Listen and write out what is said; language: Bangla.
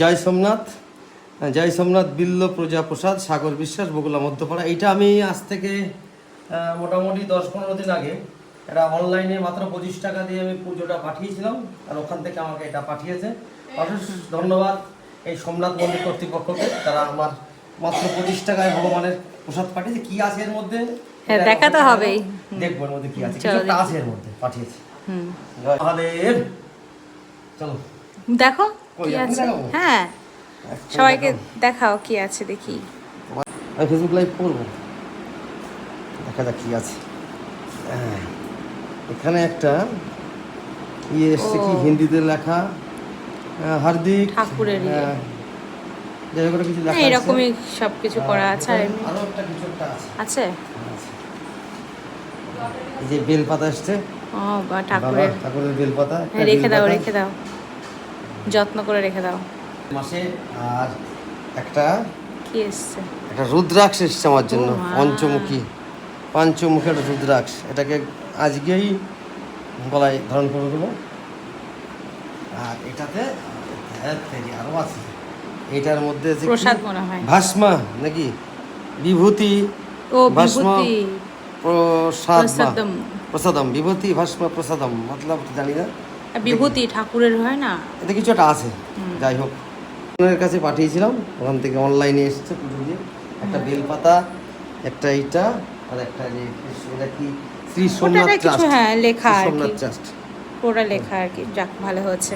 জয় সোমনাথ জয় সোমনাথ বিল্ল প্রজা প্রসাদ সাগর বিশ্বাস বগুলা মধ্যপাড়া। এইটা আমি আজ থেকে মোটামুটি দশ পনেরো দিন আগে এটা অনলাইনে মাত্র পঁচিশ টাকা দিয়ে আমি পুজোটা পাঠিয়েছিলাম আর ওখান থেকে আমাকে এটা পাঠিয়েছে। অশেষ ধন্যবাদ এই সোমনাথ মন্দির কর্তৃপক্ষকে তারা আমার মাত্র পঁচিশ টাকায় ভগবানের প্রসাদ পাঠিয়েছে। কি আছে এর মধ্যে? হ্যাঁ, এটা দেখা তো হবেই। দেখব এর মধ্যে কি আছে। আছে এর মধ্যে পাঠিয়েছে। হুম। জয় মহাদেব। চলো। দেখো। কি আছে? হ্যাঁ। সবাইকে দেখাও। কি আছে দেখি। আমি ফেসবুক লাইভ করব? দেখা যাক কি আছে। হ্যাঁ, এখানে একটা ইয়ে এসছে কি হিন্দিতে লেখা হার্দিক ঠাকুরের ইয়ে। হ্যাঁ। এরকমই সব কিছু করা আছে আছে। যে বেলপাতা এসছে। ও বা ঠাকুরের। ঠাকুরের বেলপাতা রেখে দাও রেখে দাও। যত্ন করে রেখে দাও। মাসে আর একটা কি এসছে? একটা রুদ্রাক্ষ এসছে আমার জন্য পঞ্চমুখী। পঞ্চমুখী একটা রুদ্রাক্ষ। এটাকে আজকেই গলায় ধারণ করে দেবো। আর এটাতে তেরি, আছে। এটার মধ্যে কি? প্রসাদ মনে হয়। ভাসমা নাকি? বিভূতি। ও ভস্ম, প্রসাদম। প্রসাদম। বিভূতি ভস্ম প্রসাদম। মতলব জানি না। বিভূতি ঠাকুরের হয় না? এতে কিছু একটা আছে। যাই হোক। ওনার কাছে পাঠিয়েছিলাম ওখান থেকে অনলাইনে এসেছে পুজো দিয়ে। একটা বেলপাতা একটা এইটা আর একটা যে এটা কি? শ্রী সোমনাথ ট্রাস্ট হ্যাঁ লেখা সোমনাথ ট্রাস্ট পুরো লেখা আর কি। যাক ভালো হচ্ছে।